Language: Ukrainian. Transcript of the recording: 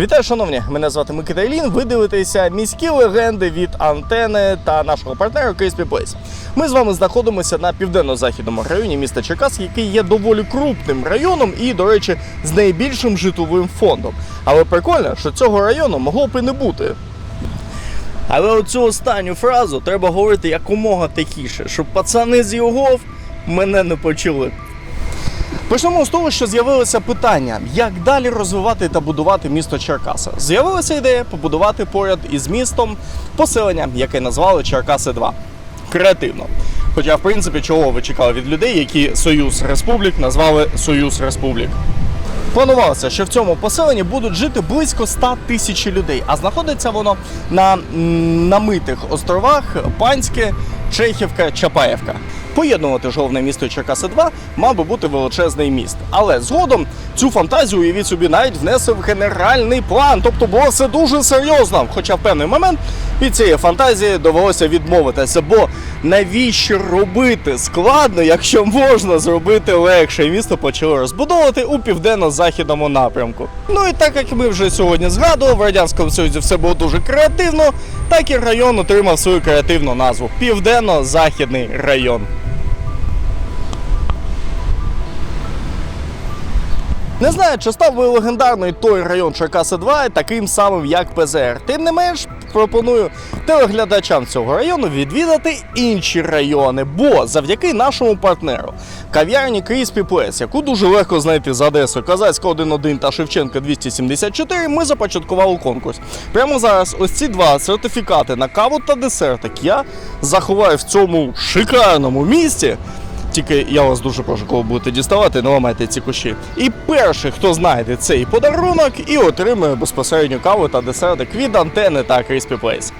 Вітаю, шановні! Мене звати Микита Ілін. Ви дивитеся міські легенди від антени та нашого партнера Crispy Place. Ми з вами знаходимося на південно-західному районі міста Черкас, який є доволі крупним районом і, до речі, з найбільшим житловим фондом. Але прикольно, що цього району могло б і не бути. Але оцю останню фразу треба говорити якомога тихіше, щоб пацани з його мене не почули. Почнемо з того, що з'явилося питання, як далі розвивати та будувати місто Черкаси. З'явилася ідея побудувати поряд із містом поселення, яке назвали Черкаси 2. Креативно. Хоча, в принципі, чого ви чекали від людей, які Союз Республік назвали Союз Республік. Планувалося, що в цьому поселенні будуть жити близько 100 тисяч людей, а знаходиться воно на намитих островах Панське, Чехівка, Чапаєвка. Поєднувати ж головне місто Черкаси 2 мав би бути величезний міст. Але згодом цю фантазію, уявіть собі, навіть внесли в генеральний план. Тобто було все дуже серйозно. Хоча в певний момент від цієї фантазії довелося відмовитися. Бо навіщо робити складно, якщо можна зробити легше? Місто почали розбудовувати у південно-західному напрямку. Ну і так як ми вже сьогодні згадували, в радянському союзі все було дуже креативно, так і район отримав свою креативну назву Південно-Західний район. Не знаю, чи став би легендарний той район Черкаси 2 таким самим, як ПЗР. Тим не менш, пропоную телеглядачам цього району відвідати інші райони, бо завдяки нашому партнеру кав'ярні Crispy Place, яку дуже легко знайти за адресою Казацька 1.1 та Шевченка 274, ми започаткували конкурс. Прямо зараз ось ці два сертифікати на каву та десертик я заховаю в цьому шикарному місті. Тільки я вас дуже прошу, коли будете діставати, не ламайте ці кущі. І перший, хто знайде цей подарунок, і отримує безпосередньо каву та десертик від антени та Crispy Place.